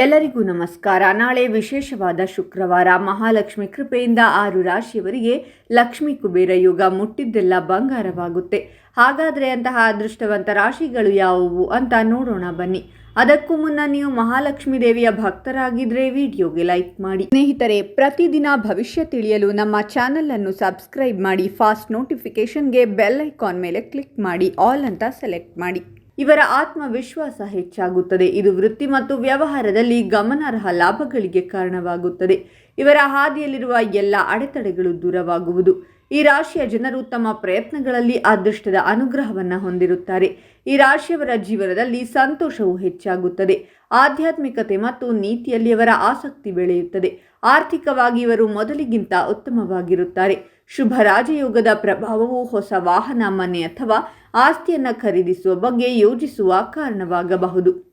ಎಲ್ಲರಿಗೂ ನಮಸ್ಕಾರ. ನಾಳೆ ವಿಶೇಷವಾದ ಶುಕ್ರವಾರ ಮಹಾಲಕ್ಷ್ಮಿ ಕೃಪೆಯಿಂದ ಆರು ರಾಶಿಯವರಿಗೆ ಲಕ್ಷ್ಮೀ ಕುಬೇರ ಯುಗ ಮುಟ್ಟಿದ್ದೆಲ್ಲ ಬಂಗಾರವಾಗುತ್ತೆ. ಹಾಗಾದರೆ ಅಂತಹ ಅದೃಷ್ಟವಂತ ರಾಶಿಗಳು ಯಾವುವು ಅಂತ ನೋಡೋಣ ಬನ್ನಿ. ಅದಕ್ಕೂ ಮುನ್ನ ನೀವು ಮಹಾಲಕ್ಷ್ಮೀ ದೇವಿಯ ಭಕ್ತರಾಗಿದ್ರೆ ವಿಡಿಯೋಗೆ ಲೈಕ್ ಮಾಡಿ. ಸ್ನೇಹಿತರೆ, ಪ್ರತಿದಿನ ಭವಿಷ್ಯ ತಿಳಿಯಲು ನಮ್ಮ ಚಾನೆಲ್ ಅನ್ನು ಸಬ್ಸ್ಕ್ರೈಬ್ ಮಾಡಿ, ಫಾಸ್ಟ್ ನೋಟಿಫಿಕೇಶನ್ಗೆ ಬೆಲ್ ಐಕಾನ್ ಮೇಲೆ ಕ್ಲಿಕ್ ಮಾಡಿ, ಆಲ್ ಅಂತ ಸೆಲೆಕ್ಟ್ ಮಾಡಿ. ಇವರ ಆತ್ಮವಿಶ್ವಾಸ ಹೆಚ್ಚಾಗುತ್ತದೆ. ಇದು ವೃತ್ತಿ ಮತ್ತು ವ್ಯವಹಾರದಲ್ಲಿ ಗಮನಾರ್ಹ ಲಾಭಗಳಿಗೆ ಕಾರಣವಾಗುತ್ತದೆ. ಇವರ ಹಾದಿಯಲ್ಲಿರುವ ಎಲ್ಲ ಅಡೆತಡೆಗಳು ದೂರವಾಗುವುದು. ಈ ರಾಶಿಯ ಜನರು ತಮ್ಮ ಪ್ರಯತ್ನಗಳಲ್ಲಿ ಅದೃಷ್ಟದ ಅನುಗ್ರಹವನ್ನು ಹೊಂದಿರುತ್ತಾರೆ. ಈ ರಾಶಿಯವರ ಜೀವನದಲ್ಲಿ ಸಂತೋಷವು ಹೆಚ್ಚಾಗುತ್ತದೆ. ಆಧ್ಯಾತ್ಮಿಕತೆ ಮತ್ತು ನೀತಿಯಲ್ಲಿ ಅವರ ಆಸಕ್ತಿ ಬೆಳೆಯುತ್ತದೆ. ಆರ್ಥಿಕವಾಗಿ ಇವರು ಮೊದಲಿಗಿಂತ ಉತ್ತಮವಾಗಿರುತ್ತಾರೆ. ಶುಭ ರಾಜಯೋಗದ ಪ್ರಭಾವವು ಹೊಸ ವಾಹನ, ಮನೆ ಅಥವಾ ಆಸ್ತಿಯನ್ನು ಖರೀದಿಸುವ ಬಗ್ಗೆ ಯೋಜಿಸುವ ಕಾರಣವಾಗಬಹುದು.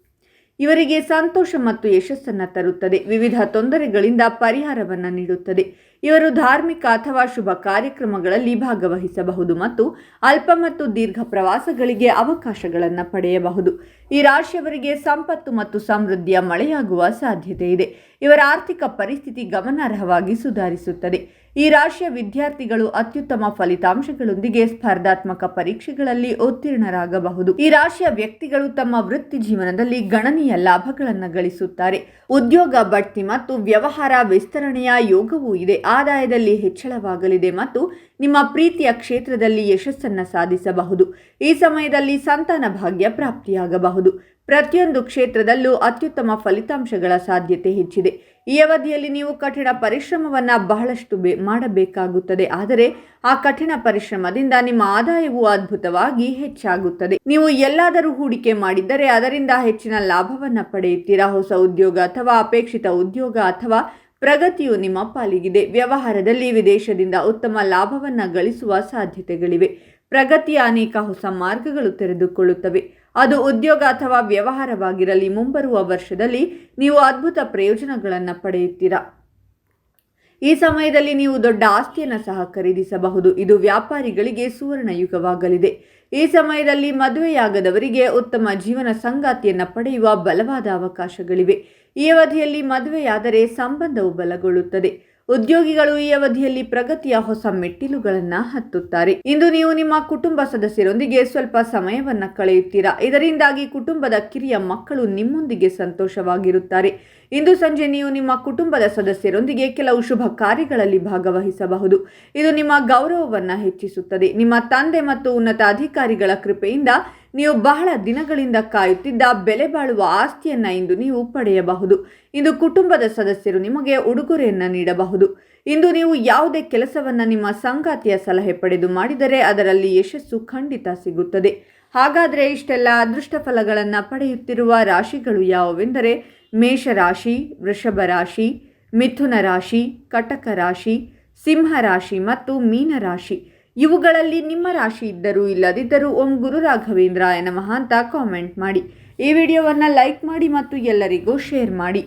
ಇವರಿಗೆ ಸಂತೋಷ ಮತ್ತು ಯಶಸ್ಸನ್ನು ತರುತ್ತದೆ. ವಿವಿಧ ತೊಂದರೆಗಳಿಂದ ಪರಿಹಾರವನ್ನು ನೀಡುತ್ತದೆ. ಇವರು ಧಾರ್ಮಿಕ ಅಥವಾ ಶುಭ ಕಾರ್ಯಕ್ರಮಗಳಲ್ಲಿ ಭಾಗವಹಿಸಬಹುದು ಮತ್ತು ಅಲ್ಪ ಮತ್ತು ದೀರ್ಘ ಪ್ರವಾಸಗಳಿಗೆ ಅವಕಾಶಗಳನ್ನು ಪಡೆಯಬಹುದು. ಈ ರಾಶಿಯವರಿಗೆ ಸಂಪತ್ತು ಮತ್ತು ಸಮೃದ್ಧಿಯ ಮಳೆಯಾಗುವ ಸಾಧ್ಯತೆ ಇದೆ. ಇವರ ಆರ್ಥಿಕ ಪರಿಸ್ಥಿತಿ ಗಮನಾರ್ಹವಾಗಿ ಸುಧಾರಿಸುತ್ತದೆ. ಈ ರಾಶಿಯ ವಿದ್ಯಾರ್ಥಿಗಳು ಅತ್ಯುತ್ತಮ ಫಲಿತಾಂಶಗಳೊಂದಿಗೆ ಸ್ಪರ್ಧಾತ್ಮಕ ಪರೀಕ್ಷೆಗಳಲ್ಲಿ ಉತ್ತೀರ್ಣರಾಗಬಹುದು. ಈ ರಾಶಿಯ ವ್ಯಕ್ತಿಗಳು ತಮ್ಮ ವೃತ್ತಿ ಜೀವನದಲ್ಲಿ ಗಣನೀಯ ಲಾಭಗಳನ್ನು ಗಳಿಸುತ್ತಾರೆ. ಉದ್ಯೋಗ, ಬಡ್ತಿ ಮತ್ತು ವ್ಯವಹಾರ ವಿಸ್ತರಣೆಯ ಯೋಗವೂ ಇದೆ. ಆದಾಯದಲ್ಲಿ ಹೆಚ್ಚಳವಾಗಲಿದೆ ಮತ್ತು ನಿಮ್ಮ ಪ್ರೀತಿಯ ಕ್ಷೇತ್ರದಲ್ಲಿ ಯಶಸ್ಸನ್ನು ಸಾಧಿಸಬಹುದು. ಈ ಸಮಯದಲ್ಲಿ ಸಂತಾನ ಭಾಗ್ಯ ಪ್ರಾಪ್ತಿಯಾಗಬಹುದು. ಪ್ರತಿಯೊಂದು ಕ್ಷೇತ್ರದಲ್ಲೂ ಅತ್ಯುತ್ತಮ ಫಲಿತಾಂಶಗಳ ಸಾಧ್ಯತೆ ಹೆಚ್ಚಿದೆ. ಈ ಅವಧಿಯಲ್ಲಿ ನೀವು ಕಠಿಣ ಪರಿಶ್ರಮವನ್ನು ಬಹಳಷ್ಟು ಬೇ ಮಾಡಬೇಕಾಗುತ್ತದೆ. ಆದರೆ ಆ ಕಠಿಣ ಪರಿಶ್ರಮದಿಂದ ನಿಮ್ಮ ಆದಾಯವು ಅದ್ಭುತವಾಗಿ ಹೆಚ್ಚಾಗುತ್ತದೆ. ನೀವು ಎಲ್ಲಾದರೂ ಹೂಡಿಕೆ ಮಾಡಿದ್ದರೆ ಅದರಿಂದ ಹೆಚ್ಚಿನ ಲಾಭವನ್ನು ಪಡೆಯುತ್ತೀರಾ? ಹೊಸ ಉದ್ಯೋಗ ಅಥವಾ ಅಪೇಕ್ಷಿತ ಉದ್ಯೋಗ ಅಥವಾ ಪ್ರಗತಿಯು ನಿಮ್ಮ ಪಾಲಿಗಿದೆ. ವ್ಯವಹಾರದಲ್ಲಿ ವಿದೇಶದಿಂದ ಉತ್ತಮ ಲಾಭವನ್ನು ಗಳಿಸುವ ಸಾಧ್ಯತೆಗಳಿವೆ. ಪ್ರಗತಿಯ ಅನೇಕ ಹೊಸ ಮಾರ್ಗಗಳು ತೆರೆದುಕೊಳ್ಳುತ್ತವೆ. ಅದು ಉದ್ಯೋಗ ಅಥವಾ ವ್ಯವಹಾರವಾಗಿರಲಿ, ಮುಂಬರುವ ವರ್ಷದಲ್ಲಿ ನೀವು ಅದ್ಭುತ ಪ್ರಯೋಜನಗಳನ್ನು ಪಡೆಯುತ್ತೀರಾ. ಈ ಸಮಯದಲ್ಲಿ ನೀವು ದೊಡ್ಡ ಆಸ್ತಿಯನ್ನು ಸಹ ಖರೀದಿಸಬಹುದು. ಇದು ವ್ಯಾಪಾರಿಗಳಿಗೆ ಸುವರ್ಣ ಯುಗವಾಗಲಿದೆ ಈ ಸಮಯದಲ್ಲಿ ಮದುವೆಯಾಗದವರಿಗೆ ಉತ್ತಮ ಜೀವನ ಸಂಗಾತಿಯನ್ನು ಪಡೆಯುವ ಬಲವಾದ ಅವಕಾಶಗಳಿವೆ. ಈ ಅವಧಿಯಲ್ಲಿ ಮದುವೆಯಾದರೆ ಸಂಬಂಧವು ಬಲಗೊಳ್ಳುತ್ತದೆ. ಉದ್ಯೋಗಿಗಳು ಈ ಅವಧಿಯಲ್ಲಿ ಪ್ರಗತಿಯ ಹೊಸ ಮೆಟ್ಟಿಲುಗಳನ್ನು ಹತ್ತುತ್ತಾರೆ. ಇಂದು ನೀವು ನಿಮ್ಮ ಕುಟುಂಬ ಸದಸ್ಯರೊಂದಿಗೆ ಸ್ವಲ್ಪ ಸಮಯವನ್ನ ಕಳೆಯುತ್ತೀರಾ? ಇದರಿಂದಾಗಿ ಕುಟುಂಬದ ಕಿರಿಯ ಮಕ್ಕಳು ನಿಮ್ಮೊಂದಿಗೆ ಸಂತೋಷವಾಗಿರುತ್ತಾರೆ. ಇಂದು ಸಂಜೆ ನೀವು ನಿಮ್ಮ ಕುಟುಂಬದ ಸದಸ್ಯರೊಂದಿಗೆ ಕೆಲವು ಶುಭ ಕಾರ್ಯಗಳಲ್ಲಿ ಭಾಗವಹಿಸಬಹುದು. ಇದು ನಿಮ್ಮ ಗೌರವವನ್ನು ಹೆಚ್ಚಿಸುತ್ತದೆ. ನಿಮ್ಮ ತಂದೆ ಮತ್ತು ಉನ್ನತ ಅಧಿಕಾರಿಗಳ ಕೃಪೆಯಿಂದ ನೀವು ಬಹಳ ದಿನಗಳಿಂದ ಕಾಯುತ್ತಿದ್ದ ಬೆಲೆ ಬಾಳುವ ಆಸ್ತಿಯನ್ನ ಇಂದು ನೀವು ಪಡೆಯಬಹುದು. ಇಂದು ಕುಟುಂಬದ ಸದಸ್ಯರು ನಿಮಗೆ ಉಡುಗೊರೆಯನ್ನ ನೀಡಬಹುದು. ಇಂದು ನೀವು ಯಾವುದೇ ಕೆಲಸವನ್ನ ನಿಮ್ಮ ಸಂಗಾತಿಯ ಸಲಹೆ ಪಡೆದು ಮಾಡಿದರೆ ಅದರಲ್ಲಿ ಯಶಸ್ಸು ಖಂಡಿತ ಸಿಗುತ್ತದೆ. ಹಾಗಾದರೆ ಇಷ್ಟೆಲ್ಲ ಅದೃಷ್ಟ ಫಲಗಳನ್ನು ಪಡೆಯುತ್ತಿರುವ ರಾಶಿಗಳು ಯಾವುವೆಂದರೆ ಮೇಷರಾಶಿ ವೃಷಭ ರಾಶಿ ಮಿಥುನ ರಾಶಿ, ಕಟಕ ರಾಶಿ ಸಿಂಹ ರಾಶಿ ಮತ್ತು ಮೀನರಾಶಿ. ಇವುಗಳಲ್ಲಿ ನಿಮ್ಮ ರಾಶಿ ಇದ್ದರೂ ಇಲ್ಲದಿದ್ದರೂ ಓಂ ಗುರು ರಾಘವೇಂದ್ರ ನಮಃ ಮಹಾಂತ ಕಾಮೆಂಟ್ ಮಾಡಿ. ಈ ವಿಡಿಯೋವನ್ನು ಲೈಕ್ ಮಾಡಿ ಮತ್ತು ಎಲ್ಲರಿಗೂ ಶೇರ್ ಮಾಡಿ.